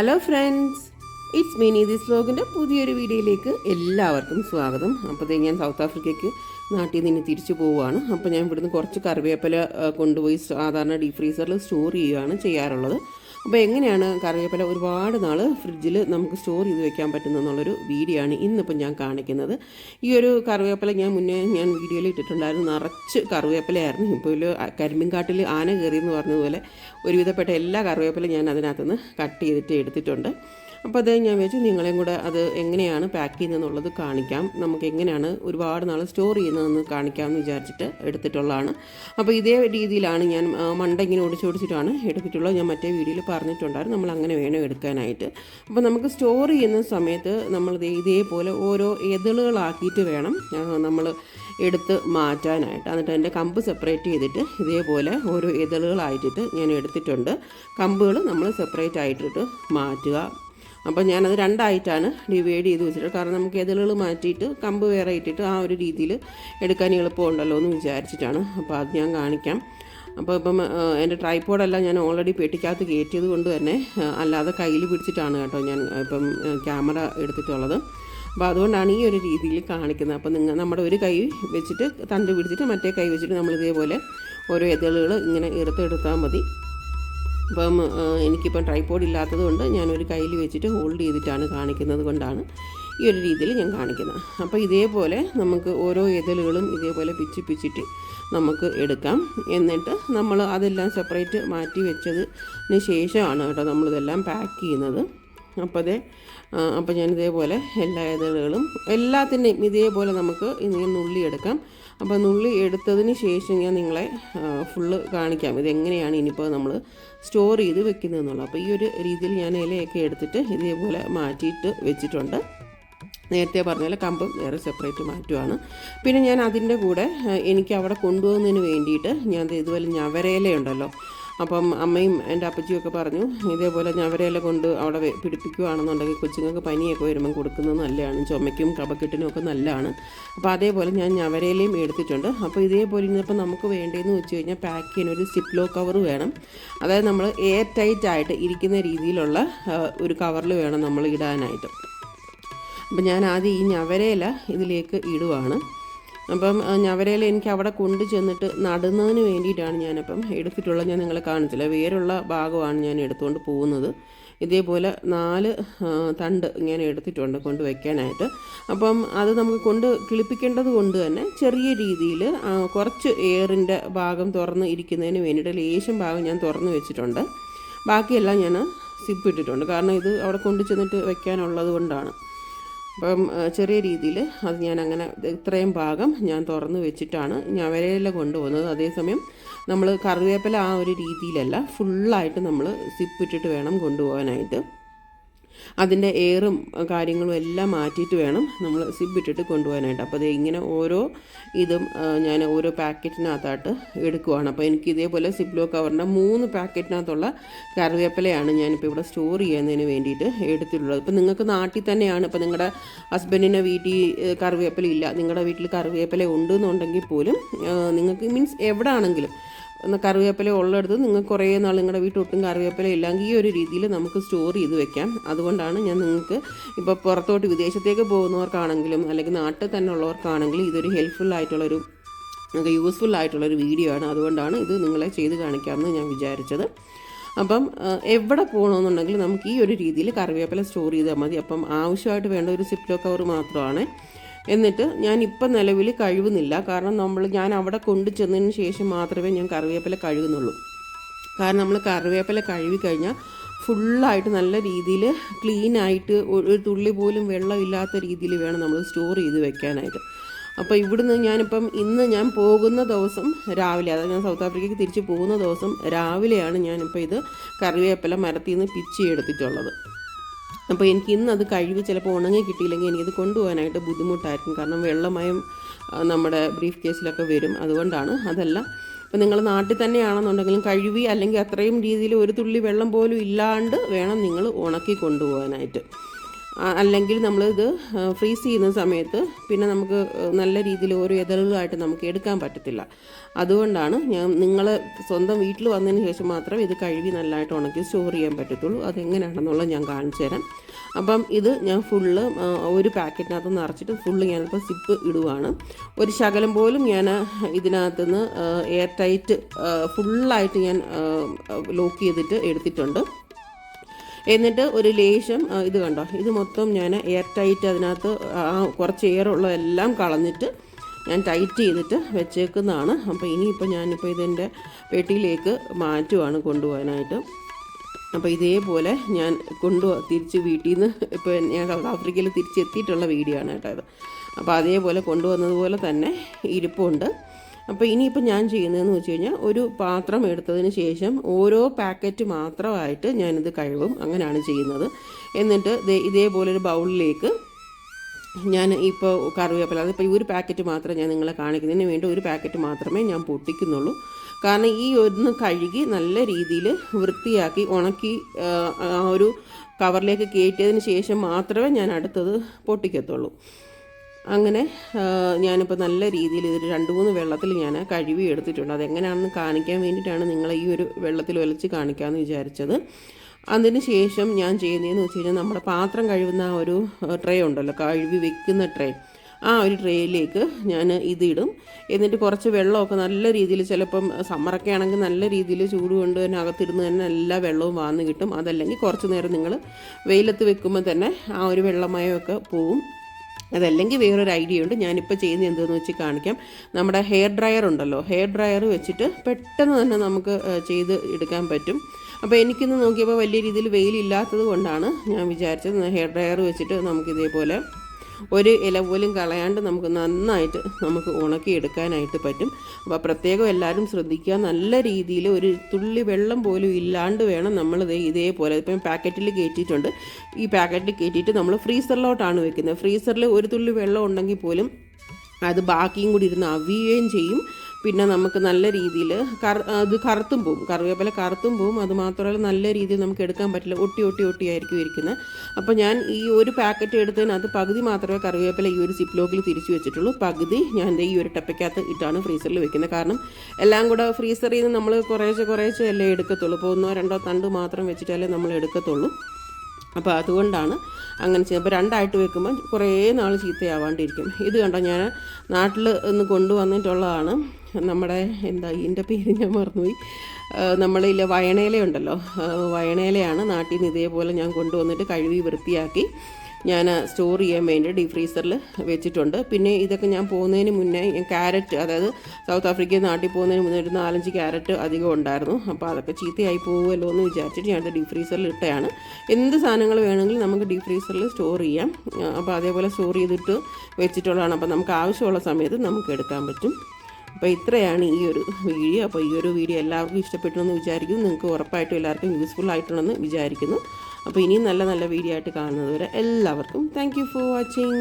Hello friends it's Meeni this വ്ലോഗിന്റെ പുതിയൊരു വീഡിയോയിലേക്ക് എല്ലാവർക്കും സ്വാഗതം. അപ്പോൾ ഞാൻ സൗത്ത് ആഫ്രിക്കയ്ക്ക് നാട്ടിൽ നിന്ന് തിരിച്ചു പോവുകയാണ്. അപ്പോൾ ഞാൻ ഇവിടുന്ന് കുറച്ച് കറിവേപ്പില കൊണ്ടുപോയി സാധാരണ ഡീപ് ഫ്രീസറിൽ സ്റ്റോർ ചെയ്യുകയാണ് ചെയ്യാറുള്ളത്. അപ്പോൾ എങ്ങനെയാണ് കറിവേപ്പില ഒരുപാട് നാൾ ഫ്രിഡ്ജിൽ നമുക്ക് സ്റ്റോർ ചെയ്ത് വെക്കാൻ പറ്റുന്നതെന്നുള്ളൊരു വീഡിയോ ആണ് ഇന്നിപ്പോൾ ഞാൻ കാണിക്കുന്നത്. ഈ ഒരു കറിവേപ്പില ഞാൻ മുന്നേ ഞാൻ വീഡിയോയിൽ ഇട്ടിട്ടുണ്ടായിരുന്നു. നിറച്ച് കറിവേപ്പിലയായിരുന്നു. ഇപ്പോൾ കരിമ്പിൻകാട്ടിൽ ആന എന്ന് പറഞ്ഞതുപോലെ ഒരുവിധപ്പെട്ട എല്ലാ കറിവേപ്പിലും ഞാൻ അതിനകത്തുനിന്ന് കട്ട് ചെയ്തിട്ട് എടുത്തിട്ടുണ്ട്. അപ്പോൾ അത് ഞാൻ വെച്ചു നിങ്ങളെയും കൂടെ അത് എങ്ങനെയാണ് പാക്ക് ചെയ്യുന്നതെന്നുള്ളത് കാണിക്കാം. നമുക്ക് എങ്ങനെയാണ് ഒരുപാട് നാൾ സ്റ്റോർ ചെയ്യുന്നതെന്ന് കാണിക്കാമെന്ന് വിചാരിച്ചിട്ട് എടുത്തിട്ടുള്ളതാണ്. അപ്പോൾ ഇതേ രീതിയിലാണ് ഞാൻ മണ്ട ഇങ്ങനെ ഒടിച്ചൊടിച്ചിട്ടാണ് എടുത്തിട്ടുള്ളത്. ഞാൻ മറ്റേ വീഡിയോയിൽ പറഞ്ഞിട്ടുണ്ടായിരുന്നു നമ്മൾ അങ്ങനെ വേണം എടുക്കാനായിട്ട്. അപ്പോൾ നമുക്ക് സ്റ്റോർ ചെയ്യുന്ന സമയത്ത് നമ്മൾ ഇതേപോലെ ഓരോ എതിളുകളാക്കിയിട്ട് വേണം നമ്മൾ എടുത്ത് മാറ്റാനായിട്ട്. എന്നിട്ട് എന്റെ കമ്പ് സെപ്പറേറ്റ് ചെയ്തിട്ട് ഇതേപോലെ ഓരോ ഇതളുകളായിട്ടിട്ട് ഞാൻ എടുത്തിട്ടുണ്ട്. കമ്പുകൾ നമ്മൾ സെപ്പറേറ്റ് ആയിട്ടിട്ട് മാറ്റുക. അപ്പോൾ ഞാനത് രണ്ടായിട്ടാണ് ഡിവൈഡ് ചെയ്ത് വെച്ചിട്ട് കാരണം നമുക്ക് എതിലുകൾ മാറ്റിയിട്ട് കമ്പ് വേറെ ഇട്ടിട്ട് ആ ഒരു രീതിയിൽ എടുക്കാൻ എളുപ്പമുണ്ടല്ലോ എന്ന് വിചാരിച്ചിട്ടാണ്. അപ്പോൾ അത് ഞാൻ കാണിക്കാം. അപ്പോൾ ഇപ്പം എന്റെ ട്രൈപ്പോഡെല്ലാം ഞാൻ ഓൾറെഡി പെട്ടിക്കകത്ത് കയറ്റിയത് കൊണ്ട് തന്നെ അല്ലാതെ കയ്യിൽ പിടിച്ചിട്ടാണ് കേട്ടോ ഞാൻ ഇപ്പം ക്യാമറ എടുത്തിട്ടുള്ളത്. അപ്പോൾ അതുകൊണ്ടാണ് ഈ ഒരു രീതിയിൽ കാണിക്കുന്നത്. അപ്പോൾ നിങ്ങൾ നമ്മുടെ ഒരു കൈ വെച്ചിട്ട് തണ്ട് പിടിച്ചിട്ട് മറ്റേ കൈ വെച്ചിട്ട് നമ്മൾ ഇതേപോലെ ഓരോ എതിളുകൾ ഇങ്ങനെ എടുത്തെടുത്താൽ മതി. അപ്പം ആ, എനിക്കിപ്പം ട്രൈപോഡ് ഇല്ലാത്തത് കൊണ്ട് ഞാനൊരു കയ്യിൽ വെച്ചിട്ട് ഹോൾഡ് ചെയ്തിട്ടാണ് കാണിക്കുന്നത് കൊണ്ടാണ് ഈ ഒരു രീതിയിൽ ഞാൻ കാണിക്കുന്നത്. അപ്പോൾ ഇതേപോലെ നമുക്ക് ഓരോ ഇതളുകളും ഇതേപോലെ പിച്ച് പിച്ചിട്ട് നമുക്ക് എടുക്കാം. എന്നിട്ട് നമ്മൾ അതെല്ലാം സെപ്പറേറ്റ് മാറ്റി വെച്ചതിന് ശേഷമാണ് കേട്ടോ നമ്മളിതെല്ലാം പാക്ക് ചെയ്യുന്നത്. അപ്പോൾ അതെ അപ്പോൾ ഞാൻ ഇതേപോലെ എല്ലാ ഇതളുകളും എല്ലാത്തിന്റെയും ഇതേപോലെ നമുക്ക് ഇങ്ങനെ നുള്ളി എടുക്കാം അപ്പോൾ നുള്ളി എടുത്തതിന് ശേഷം ഞാൻ നിങ്ങളെ ഫുള്ള് കാണിക്കാം. ഇതെങ്ങനെയാണ് ഇനിയിപ്പോൾ നമ്മൾ സ്റ്റോർ ചെയ്ത് വെക്കുന്നതെന്നുള്ളത്. അപ്പോൾ ഈ ഒരു രീതിയിൽ ഞാൻ ഇലയൊക്കെ എടുത്തിട്ട് ഇതേപോലെ മാറ്റിയിട്ട് വെച്ചിട്ടുണ്ട്. നേരത്തെ പറഞ്ഞ പോലെ കമ്പും വേറെ സെപ്പറേറ്റ് മാറ്റുവാണ്. പിന്നെ ഞാൻ അതിന്റെ കൂടെ എനിക്ക് അവിടെ കൊണ്ടുപോകുന്നതിന് വേണ്ടിയിട്ട് ഞാൻ ഇതുപോലെ ഇതുപോലെ ഞവരയിലയുണ്ടല്ലോ അപ്പം അമ്മയും എന്റെ അപ്പച്ചിയൊക്കെ പറഞ്ഞു ഇതേപോലെ ഞാൻ അവരെയെല്ലാം കൊണ്ട് അവിടെ പിടിപ്പിക്കുകയാണെന്നുണ്ടെങ്കിൽ കൊച്ചുങ്ങൾക്ക് പനിയൊക്കെ വരുമ്പം കൊടുക്കുന്നത് നല്ലതാണ്. ചുമയ്ക്കും കഫക്കെട്ടിനും ഒക്കെ നല്ലതാണ്. അപ്പോൾ അതേപോലെ ഞാൻ ഞവരയിലയും എടുത്തിട്ടുണ്ട്. അപ്പോൾ ഇതേപോലെ ഇന്നിപ്പോൾ നമുക്ക് വേണ്ടതെന്ന് വെച്ച് കഴിഞ്ഞാൽ പാക്ക് ചെയ്യാൻ ഒരു സിപ്ലോ കവർ വേണം. അതായത് നമ്മൾ എയർ ടൈറ്റ് ആയിട്ട് ഇരിക്കുന്ന രീതിയിലുള്ള ഒരു കവറിൽ വേണം നമ്മൾ ഇടാനായിട്ട്. അപ്പം ഞാൻ ആദ്യം ഈ ഞവരയില ഇതിലേക്ക് ഇടുവാണ്. അപ്പം ഞവരയിൽ എനിക്ക് അവിടെ കൊണ്ടു ചെന്നിട്ട് നടുന്നതിന് വേണ്ടിയിട്ടാണ് ഞാനപ്പം എടുത്തിട്ടുള്ളത്. ഞാൻ നിങ്ങളെ കാണിച്ചില്ല. വേരുള്ള ഭാഗമാണ് ഞാൻ എടുത്തുകൊണ്ട് പോകുന്നത്. ഇതേപോലെ നാല് തണ്ട് ഇങ്ങനെ എടുത്തിട്ടുണ്ട് കൊണ്ട് വയ്ക്കാനായിട്ട് അപ്പം അത് നമുക്ക് കൊണ്ട് കിളിപ്പിക്കേണ്ടത് കൊണ്ട് തന്നെ ചെറിയ രീതിയിൽ കുറച്ച് എയറിന്റെ ഭാഗം തുറന്ന് ഇരിക്കുന്നതിന് വേണ്ടിയിട്ട് ലേശം ഭാഗം ഞാൻ തുറന്ന് വെച്ചിട്ടുണ്ട്. ബാക്കിയെല്ലാം ഞാൻ സിപ്പ് ഇട്ടിട്ടുണ്ട്. കാരണം ഇത് അവിടെ കൊണ്ട് ചെന്നിട്ട് വയ്ക്കാനുള്ളത് കൊണ്ടാണ്. അപ്പം ചെറിയ രീതിയിൽ അത് ഞാൻ അങ്ങനെ ഇത്രയും ഭാഗം ഞാൻ തുറന്ന് വെച്ചിട്ടാണ് ഞാൻ ഞവരയില കൊണ്ടുപോകുന്നത്. അതേസമയം നമ്മൾ കറിവേപ്പില ആ ഒരു രീതിയിലല്ല ഫുള്ളായിട്ട് നമ്മൾ സിപ്പ് ഇട്ടിട്ട് വേണം കൊണ്ടുപോകാനായിട്ട്. അതിന്റെ എയറും കാര്യങ്ങളും എല്ലാം മാറ്റിയിട്ട് വേണം നമ്മൾ സിബ് ഇട്ടിട്ട് കൊണ്ടുപോകാനായിട്ട്. അപ്പോൾ ഇങ്ങനെ ഓരോ ഇതും ഞാൻ ഓരോ പാക്കറ്റിനകത്തായിട്ട് എടുക്കുവാണ്. അപ്പോൾ എനിക്ക് ഇതേപോലെ സിബ്ലോ കവറിന്റെ മൂന്ന് പാക്കറ്റിനകത്തുള്ള കറിവേപ്പിലയാണ് ഞാനിപ്പോൾ ഇവിടെ സ്റ്റോർ ചെയ്യുന്നതിന് വേണ്ടിയിട്ട് എടുത്തിട്ടുള്ളത്. ഇപ്പോൾ നിങ്ങൾക്ക് നാട്ടിൽ തന്നെയാണ് ഇപ്പോൾ നിങ്ങളുടെ ഹസ്ബൻഡിന്റെ വീട്ടിൽ കറിവേപ്പില ഇല്ല. നിങ്ങളുടെ വീട്ടിൽ കറിവേപ്പില ഉണ്ട് എന്നുണ്ടെങ്കിൽ പോലും നിങ്ങൾക്ക് മീൻസ് എവിടെ ആണെങ്കിലും ഒന്ന് കറിവേപ്പില ഉള്ളിടത്ത് നിങ്ങൾ കുറേ നാൾ നിങ്ങളുടെ വീട്ടിൽ ഒട്ടും കറിവേപ്പില ഇല്ലെങ്കിൽ ഈ ഒരു രീതിയിൽ നമുക്ക് സ്റ്റോർ ചെയ്ത് വെക്കാം. അതുകൊണ്ടാണ് ഞാൻ നിങ്ങൾക്ക് ഇപ്പോൾ പുറത്തോട്ട് വിദേശത്തേക്ക് പോകുന്നവർക്കാണെങ്കിലും അല്ലെങ്കിൽ നാട്ടിൽ തന്നെ ഉള്ളവർക്കാണെങ്കിലും ഇതൊരു ഹെൽപ്ഫുൾ ആയിട്ടുള്ളൊരു നിങ്ങൾക്ക് യൂസ്ഫുൾ ആയിട്ടുള്ളൊരു വീഡിയോ ആണ്. അതുകൊണ്ടാണ് ഇത് നിങ്ങളെ ചെയ്ത് കാണിക്കാമെന്ന് ഞാൻ വിചാരിച്ചത്. അപ്പം എവിടെ പോകണമെന്നുണ്ടെങ്കിൽ നമുക്ക് ഈ ഒരു രീതിയിൽ കറിവേപ്പില സ്റ്റോർ ചെയ്താൽ മതി. അപ്പം ആവശ്യമായിട്ട് വേണ്ട ഒരു സിപ്ലോ കവർ മാത്രമാണ്. എന്നിട്ട് ഞാൻ ഇപ്പം നിലവിൽ കഴുകുന്നില്ല കാരണം നമ്മൾ ഞാൻ അവിടെ കൊണ്ടു ചെന്നതിന് ശേഷം മാത്രമേ ഞാൻ കറിവേപ്പില കഴുകുന്നുള്ളൂ. കാരണം നമ്മൾ കറിവേപ്പില കഴുകി കഴിഞ്ഞാൽ ഫുള്ളായിട്ട് നല്ല രീതിയിൽ ക്ലീൻ ആയിട്ട് ഒരു തുള്ളി പോലും വെള്ളമില്ലാത്ത രീതിയിൽ വേണം നമ്മൾ സ്റ്റോർ ചെയ്ത് വെക്കാനായിട്ട്. അപ്പോൾ ഇവിടുന്ന് ഞാനിപ്പം ഇന്ന് ഞാൻ പോകുന്ന ദിവസം രാവിലെ അതായത് ഞാൻ സൗത്ത് ആഫ്രിക്കയ്ക്ക് തിരിച്ച് പോകുന്ന ദിവസം രാവിലെയാണ് ഞാനിപ്പോൾ ഇത് കറിവേപ്പില മരത്തിൽ നിന്ന് പിച്ചി എടുത്തിട്ടുള്ളത്. അപ്പോൾ എനിക്ക് ഇന്ന് അത് കഴുകി ചിലപ്പോൾ ഉണങ്ങി കിട്ടിയില്ലെങ്കിൽ എനിക്കത് കൊണ്ടുപോകാനായിട്ട് ബുദ്ധിമുട്ടായിരിക്കും. കാരണം വെള്ളമയം നമ്മുടെ ബ്രീഫ് കേസിലൊക്കെ വരും. അതുകൊണ്ടാണ് അതല്ല. ഇപ്പോൾ നിങ്ങൾ നാട്ടിൽ തന്നെയാണെന്നുണ്ടെങ്കിലും കഴുകി അല്ലെങ്കിൽ അത്രയും രീതിയിൽ ഒരു തുള്ളി വെള്ളം പോലും ഇല്ലാണ്ട് വേണം നിങ്ങൾ ഉണക്കി കൊണ്ടുപോകാനായിട്ട്. അല്ലെങ്കിൽ നമ്മളിത് ഫ്രീസ് ചെയ്യുന്ന സമയത്ത് പിന്നെ നമുക്ക് നല്ല രീതിയിൽ ഓരോ ഇതളുകളായിട്ട് നമുക്ക് എടുക്കാൻ പറ്റത്തില്ല. അതുകൊണ്ടാണ് ഞാൻ നിങ്ങൾ സ്വന്തം വീട്ടിൽ വന്നതിന് ശേഷം മാത്രം ഇത് കഴുകി നല്ലതായിട്ട് ഉണക്കി സ്റ്റോർ ചെയ്യാൻ പറ്റത്തുള്ളൂ. അതെങ്ങനെയാണെന്നുള്ളത് ഞാൻ കാണിച്ചു തരാം. അപ്പം ഇത് ഞാൻ ഫുള്ള് ഒരു പാക്കറ്റിനകത്ത് നിറച്ചിട്ട് ഫുള്ള് ഞാനിപ്പോൾ സിപ്പ് ഇടുവാണ്. ഒരു ശകലം പോലും ഞാൻ ഇതിനകത്ത് നിന്ന് എയർ ടൈറ്റ് ഫുള്ളായിട്ട് ഞാൻ ലോക്ക് ചെയ്തിട്ട് എടുത്തിട്ടുണ്ട്. എന്നിട്ട് ഒരു ലേശം ഇത് കണ്ടോ? ഇത് മൊത്തം ഞാൻ എയർ ടൈറ്റ് അതിനകത്ത് ആ കുറച്ച് എയർ ഉള്ളതെല്ലാം കളഞ്ഞിട്ട് ഞാൻ ടൈറ്റ് ചെയ്തിട്ട് വെച്ചേക്കുന്നതാണ്. അപ്പോൾ ഇനിയിപ്പോൾ ഞാനിപ്പോൾ ഇതിന്റെ പെട്ടിയിലേക്ക് മാറ്റുവാണ് കൊണ്ടുപോകാനായിട്ട്. അപ്പോൾ ഇതേപോലെ ഞാൻ കൊണ്ടു തിരിച്ച് വീട്ടിൽ നിന്ന് ഇപ്പോൾ ഞാൻ സൗത്ത് ആഫ്രിക്കയിൽ തിരിച്ചെത്തിയിട്ടുള്ള വീഡിയോ ആണ് കേട്ടോ അത് അപ്പോൾ അതേപോലെ കൊണ്ടുവന്നതുപോലെ തന്നെ ഇരിപ്പുണ്ട്. അപ്പോൾ ഇനിയിപ്പോൾ ഞാൻ ചെയ്യുന്നതെന്ന് വെച്ച് കഴിഞ്ഞാൽ ഒരു പാത്രം എടുത്തതിന് ശേഷം ഓരോ പാക്കറ്റ് മാത്രമായിട്ട് ഞാനിത് കഴുകും. അങ്ങനെയാണ് ചെയ്യുന്നത്. എന്നിട്ട് ദേ ഇതേപോലെ ഒരു ബൗളിലേക്ക് ഞാൻ ഇപ്പോൾ കറിവേപ്പില അതിപ്പോൾ ഈ ഒരു പാക്കറ്റ് മാത്രമേ ഞാൻ നിങ്ങളെ കാണിക്കുന്നതിന് വേണ്ടി ഒരു പാക്കറ്റ് മാത്രമേ ഞാൻ പൊട്ടിക്കുന്നുള്ളൂ. കാരണം ഈ ഒന്ന് കഴുകി നല്ല രീതിയിൽ വൃത്തിയാക്കി ഉണക്കി ആ ഒരു കവറിലേക്ക് കയറ്റിയതിന് ശേഷം മാത്രമേ ഞാൻ അടുത്തത് പൊട്ടിക്കത്തുള്ളൂ. അങ്ങനെ ഞാനിപ്പോൾ നല്ല രീതിയിൽ ഇത് രണ്ട് മൂന്ന് വെള്ളത്തിൽ ഞാൻ കഴുകി എടുത്തിട്ടുണ്ട്. അതെങ്ങനെയാണെന്ന് കാണിക്കാൻ വേണ്ടിയിട്ടാണ് നിങ്ങളെ ഈ ഒരു വെള്ളത്തിൽ ഒലച്ച് കാണിക്കാമെന്ന് വിചാരിച്ചത്. അതിന് ശേഷം ഞാൻ ചെയ്യുന്നതെന്ന് വെച്ച് കഴിഞ്ഞാൽ നമ്മുടെ പാത്രം കഴുകുന്ന ആ ഒരു ട്രേ ഉണ്ടല്ലോ കഴുകി വെക്കുന്ന ട്രേ. ആ ഒരു ട്രേയിലേക്ക് ഞാൻ ഇതിടും. എന്നിട്ട് കുറച്ച് വെള്ളമൊക്കെ നല്ല രീതിയിൽ ചിലപ്പം സമ്മറൊക്കെ ആണെങ്കിൽ നല്ല രീതിയിൽ ചൂട് കൊണ്ട് തന്നെ അകത്തിരുന്ന് തന്നെ എല്ലാ വെള്ളവും വാന്ന് കിട്ടും. അതല്ലെങ്കിൽ കുറച്ച് നേരം നിങ്ങൾ വെയിലത്ത് വെക്കുമ്പോൾ തന്നെ ആ ഒരു വെള്ളമയമൊക്കെ പോവും. അതല്ലെങ്കിൽ വേറൊരു ഐഡിയ ഉണ്ട്. ഞാനിപ്പോൾ ചെയ്യുന്നത് എന്തെന്ന് വെച്ച് കാണിക്കാം. നമ്മുടെ ഹെയർ ഡ്രയർ ഉണ്ടല്ലോ. ഹെയർ ഡ്രയർ വെച്ചിട്ട് പെട്ടെന്ന് തന്നെ നമുക്ക് ചെയ്ത് എടുക്കാൻ പറ്റും. അപ്പോൾ എനിക്കിന്ന് നോക്കിയപ്പോൾ വലിയ രീതിയിൽ വെയിലില്ലാത്തത് കൊണ്ടാണ് ഞാൻ വിചാരിച്ചത് ഹെയർ ഡ്രയർ വെച്ചിട്ട് നമുക്ക് ഇതേപോലെ ഒരു ഇല പോലും കളയാണ്ട് നമുക്ക് നന്നായിട്ട് നമുക്ക് ഉണക്കി എടുക്കാനായിട്ട് പറ്റും. അപ്പോൾ പ്രത്യേകം എല്ലാവരും ശ്രദ്ധിക്കുക. നല്ല രീതിയിൽ ഒരു തുള്ളി വെള്ളം പോലും ഇല്ലാണ്ട് വേണം നമ്മൾ ഇതേപോലെ ഇപ്പം പാക്കറ്റിൽ കയറ്റിയിട്ടുണ്ട്. ഈ പാക്കറ്റിൽ കയറ്റിയിട്ട് നമ്മൾ ഫ്രീസറിലോട്ടാണ് വെക്കുന്നത്. ഫ്രീസറിൽ ഒരു തുള്ളി വെള്ളം ഉണ്ടെങ്കിൽ പോലും അത് ബാക്കിയും കൂടി ഇരുന്ന് അവിയുകയും ചെയ്യും. പിന്നെ നമുക്ക് നല്ല രീതിയിൽ കറ അത് കറുത്തും പോവും. കറിവേപ്പില കറുത്തും പോവും. അത് മാത്രമല്ല നല്ല രീതിയിൽ നമുക്ക് എടുക്കാൻ പറ്റില്ല. ഒട്ടി ഒട്ടി ഒട്ടിയായിരിക്കും ഇരിക്കുന്നത് അപ്പോൾ ഞാൻ ഈ ഒരു പാക്കറ്റ് എടുത്തതിനകത്ത് പകുതി മാത്രമേ കറിവേപ്പില ഈ ഒരു സിപ്പ് ലോക്കിൽ തിരിച്ചു വെച്ചിട്ടുള്ളൂ. പകുതി ഞാൻ ഈ ഒരു ടപ്പയ്ക്കകത്ത് ഇട്ടാണ് ഫ്രീസറിൽ വെക്കുന്നത്. കാരണം എല്ലാം കൂടെ ഫ്രീസറിൽ നിന്ന് നമ്മൾ കുറേശ്ശെ കുറേശ്ശെ അല്ലേ എടുക്കത്തുള്ളൂ. ഇപ്പോൾ ഒന്നോ രണ്ടോ തണ്ട് മാത്രം വെച്ചിട്ടല്ലേ നമ്മൾ എടുക്കത്തുള്ളൂ. അപ്പോൾ അതുകൊണ്ടാണ് അങ്ങനെ ചെയ്യുന്നത് അപ്പോൾ രണ്ടായിട്ട് വെക്കുമ്പോൾ കുറേ നാൾ ചീത്തയാവാണ്ടിരിക്കും. ഇത് കണ്ടോ ഞാൻ നാട്ടിൽ ഒന്ന് കൊണ്ടുവന്നിട്ടുള്ളതാണ്. നമ്മുടെ എന്താ ഇതിന്റെ പേര് ഞാൻ മറന്നുപോയി. നമ്മളില്ല വയണേലയുണ്ടല്ലോ. വയണേലയാണ് നാട്ടിൽ നിന്ന് ഇതേപോലെ ഞാൻ കൊണ്ടുവന്നിട്ട് കഴുകി വൃത്തിയാക്കി ഞാൻ സ്റ്റോർ ചെയ്യാൻ വേണ്ടി ഡീപ് ഫ്രീസറിൽ വെച്ചിട്ടുണ്ട്. പിന്നെ ഇതൊക്കെ ഞാൻ പോകുന്നതിന് മുന്നേ ക്യാരറ്റ് അതായത് സൗത്ത് ആഫ്രിക്കയിൽ നാട്ടിൽ പോകുന്നതിന് മുന്നേ ഒരു നാലഞ്ച് ക്യാരറ്റ് അധികം ഉണ്ടായിരുന്നു. അപ്പോൾ അതൊക്കെ ചീത്തയായി പോകുമല്ലോ എന്ന് വിചാരിച്ചിട്ട് ഞാനത് ഡീപ് ഫ്രീസറിൽ ഇട്ടയാണ് എന്ത് സാധനങ്ങൾ വേണമെങ്കിലും നമുക്ക് ഡീപ് ഫ്രീസറിൽ സ്റ്റോർ ചെയ്യാം. അപ്പോൾ അതേപോലെ സ്റ്റോർ ചെയ്തിട്ട് വെച്ചിട്ടുള്ളതാണ്. അപ്പോൾ നമുക്ക് ആവശ്യമുള്ള സമയത്ത് നമുക്ക് എടുക്കാൻ പറ്റും. അപ്പോൾ ഇത്രയാണ് ഈ ഒരു വീഡിയോ. അപ്പോൾ ഈ ഒരു വീഡിയോ എല്ലാവർക്കും ഇഷ്ടപ്പെട്ടു എന്ന് വിചാരിക്കുന്നു. നിങ്ങൾക്ക് ഉറപ്പായിട്ടും എല്ലാവർക്കും യൂസ്ഫുൾ ആയിട്ടുണ്ടെന്ന് വിചാരിക്കുന്നു. അപ്പോൾ ഇനിയും നല്ല നല്ല വീഡിയോ ആയിട്ട് കാണുന്നത് വരെ എല്ലാവർക്കും താങ്ക് യു ഫോർ വാച്ചിങ്